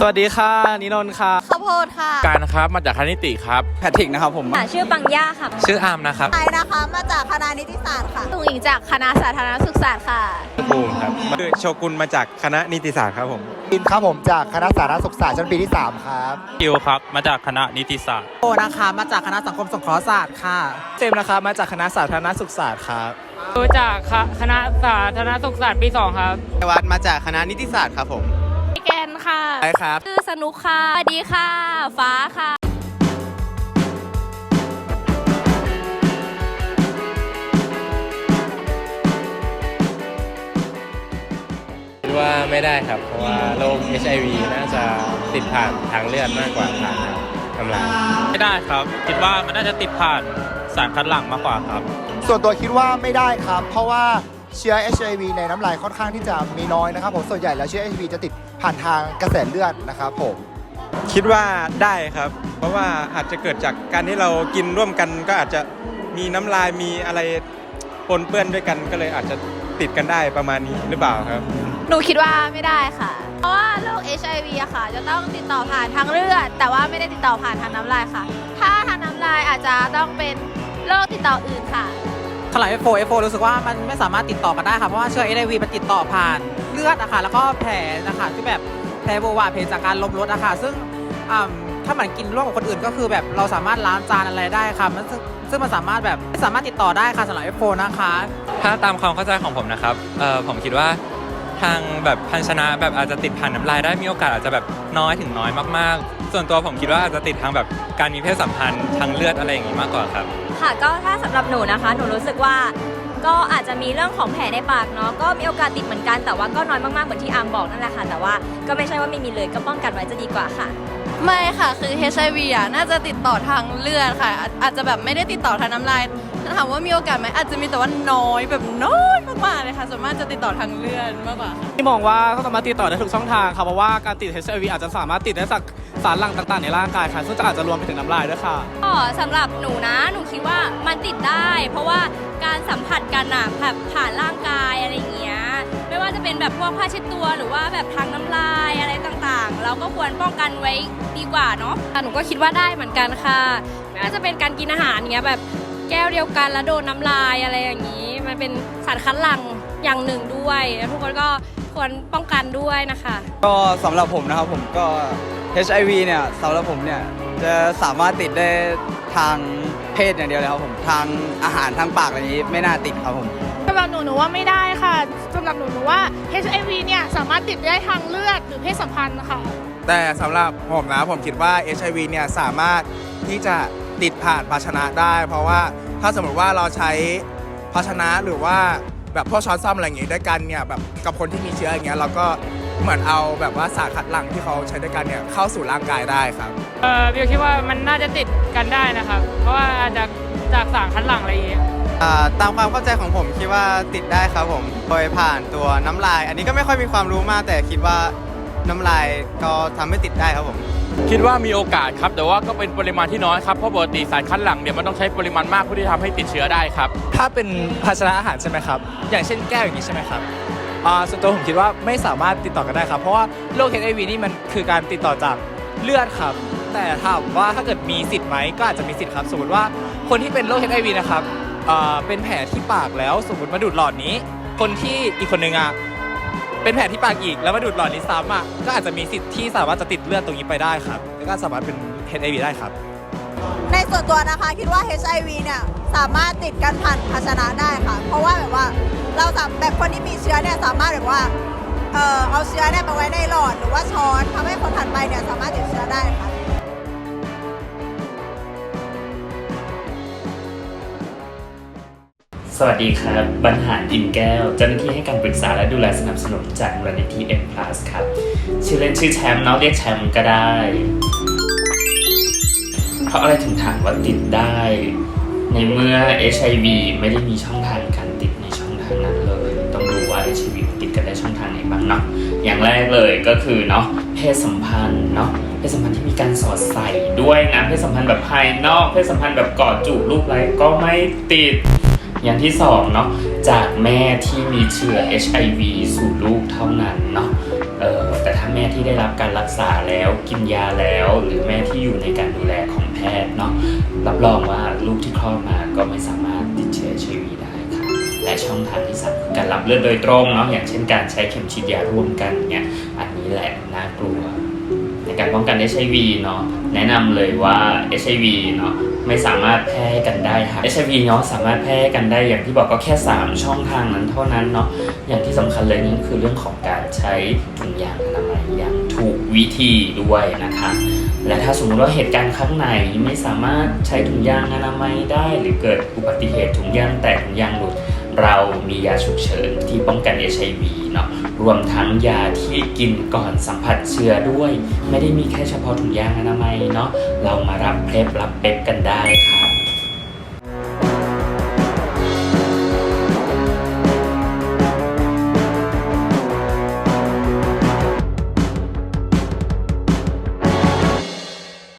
สวัสดีค่ะนินนท์ค่ะ ข้าวโพดค่ะการนะครับมาจากคณิติครับ แพทริกนะครับผม ค่ะชื่อปังย่าค่ะชื่ออาร์มนะครับไอนะคะ มาจากคณะนิติศาสตร์ค่ะตุงอิงจากคณะสาธารณสุขศาสตร์ค่ะบูมครับคือโชกุนมาจากคณะนิติศาสตร์ครับผมอินครับผมจากคณะสาธารณสุขศาสตร์ชั้นปีที่ 3 ครับคิวครับมาจากคณะนิติศาสตร์โอนะคะมาจากคณะสังคมสงเคราะห์ศาสตร์ค่ะ เจมส์นะครับมาจากคณะสาธารณสุขศาสตร์ครับดูจากคคณะสาธารณสุขศาสตร์ปี 2 ครับ วัดมาจากคณะนิติศาสตร์ครับผมแกน ค่ะไปครับ ชื่อสนุกค่ะสวัสดีค่ะ ฟ้าค่ะ คิดว่าไม่ได้ครับ เพราะว่าโรค HIV น่าจะติดผ่านทางเลือดมากกว่าผ่านทางน้ำลายไม่ได้ครับ คิดว่ามันน่าจะติดผ่านสารคัดหลั่งมากกว่าครับ ส่วนตัวคิดว่าไม่ได้ครับ เพราะว่า เชื้อ HIV ในน้ำลายค่อนข้างที่จะมีน้อยนะครับผมส่วนใหญ่แล้วเชื้อ HIV จะติดผ่านทางกระแสเลือดนะครับผมคิดว่าได้ครับ เพราะว่าอาจจะเกิดจากการที่เรากินร่วมกันก็อาจจะมีน้ำลายมีอะไรปนเปื้อนด้วยกันก็เลยอาจจะติดกันได้ประมาณนี้หรือเปล่าครับ หนูคิดว่าไม่ได้ค่ะ เพราะว่าโรค HIV อะค่ะ จะต้องติดต่อผ่านทางเลือด แต่ว่าไม่ได้ติดต่อผ่านทางน้ำลายค่ะ ถ้าทางน้ำลายอาจจะต้องเป็นโรคติดต่ออื่นค่ะ ขลาย F4 F4 รู้สึกว่ามันไม่สามารถติดต่อกันได้ค่ะ เพราะว่าเชื้อ HIV มันติดต่อผ่านเลือดอะค่ะแล้วก็แผลนะคะที่แบบแผลโบวาแผลจากการลมรดอะค่ะซึ่งอ่าถ้ามันกินร่วมกับคนอื่นก็คือแบบเราสามารถล้างจานอะไรได้ค่ะมันซึ่งมันสามารถแบบไม่สามารถติดต่อได้ค่ะสำหรับ F4 นะคะ ถ้าตามความเข้าใจของผมนะครับผมคิดว่าทางแบบพันชนะแบบอาจจะติดผ่านน้ำลายได้มีโอกาสอาจจะแบบน้อยถึงน้อยมากๆ ส่วนตัวผมคิดว่าอาจจะติดทางแบบการมีเพศสัมพันธ์ทางเลือดอะไรอย่างงี้มากกว่าครับ ค่ะ ก็ถ้าสำหรับหนูนะคะ หนูรู้สึกว่าก็อาจจะมีเรื่องของแผลในปากเนาะ ก็มีโอกาสติดเหมือนกัน แต่ว่าก็น้อยมากๆ เหมือนที่อาร์มบอกนั่นแหละค่ะ แต่ว่าก็ไม่ใช่ว่าไม่มีเลย ก็ป้องกันไว้จะดีกว่าค่ะ ไม่ค่ะ คือ HIV อะ น่าจะติดต่อทางเลือดค่ะ อาจจะแบบไม่ได้ติดต่อทางน้ำลาย ถ้าถามว่ามีโอกาสไหมอาจจะมีแต่ว่าน้อยแบบน้อยมากๆเลยค่ะส่วนมากจะติดต่อทางเลือดมากกว่าค่ะที่มองว่าก็สามารถติดต่อได้ทุกช่องทางค่ะเพราะว่าการติด HIV อาจจะสามารถติดได้จากสารหลั่งต่างๆ ในร่างกายค่ะซึ่งจะอาจจะรวมไปถึงน้ำลายด้วยค่ะ ก็สำหรับหนูนะ หนูคิดว่ามันติดได้ เพราะว่าการสัมผัสกันอะแบบผ่านร่างกายอะไรอย่างเงี้ยไม่ว่าจะเป็นแบบพวกผ้าเช็ดตัวหรือว่าแบบทางน้ำลายอะไรต่างๆ เราก็ควรป้องกันไว้ดีกว่าเนาะหนูก็คิดว่าได้เหมือนกันค่ะไม่ว่าจะเป็นการกินอาหารเงี้ยแบบ แก้วเดียวกันแล้วโดนน้ำลายอะไรอย่างนี้ มันเป็นสารคัดหลั่งอย่างหนึ่งด้วยแล้วทุกคนก็ควรป้องกันด้วยนะคะ ก็สำหรับผมนะครับผมก็ HIV เนี่ยสำหรับผมเนี่ยจะสามารถติดได้ทางเพศอย่างเดียวเลยครับผมทางอาหารทางปากอะไรนี้ไม่น่าติดครับผมสำหรับหนูหนูว่าไม่ได้ค่ะสำหรับหนูหนูว่า HIV เนี่ยสามารถติดได้ทางเลือดหรือเพศสัมพันธ์ค่ะแต่สำหรับผมนะผมคิดว่า HIV เนี่ยสามารถที่จะ ติดผ่านภาชนะได้ เพราะว่าถ้าสมมติว่าเราใช้ภาชนะหรือว่าแบบพวกช้อนซ่อมอะไรอย่างงี้ด้วยกันเนี่ยแบบกับคนที่มีเชื้ออย่างเงี้ยเราก็เหมือนเอาแบบว่าสารคัดหลั่งที่เขาใช้ด้วยกันเนี่ยเข้าสู่ร่างกายได้ครับ เอ่อบิวคิดว่ามันน่าจะติดกันได้นะครับ เพราะว่าอาจจะจากสารคัดหลั่งอะไรอย่างเงี้ยอ่าตามความเข้าใจของผมคิดว่าติดได้ครับผม โดยผ่านตัวน้ำลาย อันนี้ก็ไม่ค่อยมีความรู้มากแต่คิดว่าน้ำลายก็ทำให้ติดได้ครับผม คิดว่ามีโอกาสครับ แต่ว่าก็เป็นปริมาณที่น้อยครับ เพราะปกติสารคัดหลั่งเนี่ยมันต้องใช้ปริมาณมากเพื่อที่ทำให้ติดเชื้อได้ครับ ถ้าเป็นภาชนะอาหารใช่ไหมครับ อย่างเช่นแก้วอย่างนี้ใช่ไหมครับอ่าส่วนตัวผมคิดว่าไม่สามารถติดต่อกันได้ครับ เพราะว่าโรค HIV นี่มันคือการติดต่อจากเลือดครับ แต่ถามว่าถ้าเกิดมีสิทธิ์ไหมก็อาจจะมีสิทธิ์ครับ สมมติว่าคนที่เป็นโรค HIV นะครับอ่าเป็นแผลที่ปากแล้ว สมมติมาดูดหลอดนี้ คนที่อีกคนนึงอะ เป็นแผลที่ปากอีกแล้วมาดูดหลอดนี้ซ้ำอะก็อาจจะมีสิทธิ์ที่สามารถจะติดเลือดตรงนี้ไปได้ครับแล้วก็สามารถเป็น HIV ได้ครับ ในส่วนตัวนะคะคิดว่า HIV เนี่ยสามารถติดกันผ่านภาชนะได้ค่ะ เพราะว่าแบบว่าเราสามแบบคนที่มีเชื้อเนี่ยสามารถแบบว่าเอ่อเอาเชื้อเนี่ยมาไว้ในหลอดหรือว่าช้อนทำให้คนถัดไปเนี่ยสามารถติดเชื้อได้ค่ะ สวัสดีครับ บรรหารอินแก้ว เจ้าหน้าที่ให้การปรึกษาและดูแลสนับสนุนจากมูลนิธิ M+ ครับ ชื่อเล่นชื่อแชมป์เน้องเรียกแชมป์ก็ได้ เพราะอะไรถึงถามว่าติดได้ ในเมื่อ HIV ไม่ได้มีช่องทางการติดในช่องทางนั้นเลย ต้องรู้ว่า HIV ติดกันได้ช่องทางไหนบ้างเนาะ อย่างแรกเลยก็คือเนาะเพศสัมพันธ์เนาะเพศสัมพันธ์ที่มีการสอดใส่ด้วยนะเพศสัมพันธ์แบบภายนอกเพศสัมพันธ์แบบกอดจูบลูกไรก็ไม่ติด อย่างที่สองเนาะจากแม่ที่มีเชื้อ HIV สู่ลูกเท่านั้นเนาะแต่ถ้าแม่ที่ได้รับการรักษาแล้วกินยาแล้ว หรือแม่ที่อยู่ในการดูแลของแพทย์เนาะรับรองว่าลูกที่คลอดมาก็ไม่สามารถติดเชื้อ HIV ได้ค่ะและช่องทางที่สามการรับเลือดโดยตรงเนาะอย่างเช่นการใช้เข็มฉีดยาร่วมกันเนี่ยอันนี้แหละน่ากลัว ในการป้องกัน HIV เนาะแนะนำเลยว่า HIV เนาะ ไม่สามารถแพร่กันได้ค่ะ HIV เนาะสามารถแพร่กันได้อย่างที่บอกก็แค่ 3 ช่องทางนั้นเท่านั้นเนาะอย่างที่สำคัญเลยนี่คือเรื่องของการใช้ถุงยางอนามัยอย่างถูกวิธีด้วยนะคะ และถ้าสมมติว่าเหตุการณ์ข้างในไม่สามารถใช้ถุงยางอนามัยได้ หรือเกิดอุบัติเหตุถุงยางแตกถุงยางหลุด เรามียาฉุกเฉินที่ป้องกัน HIV เนาะรวมทั้งยาที่กินก่อนสัมผัสเชื้อด้วย ไม่ได้มีแค่เฉพาะถุงยางอนามัยเนาะเรามารับเพลบรับเป๊ปกันได้ค่ะ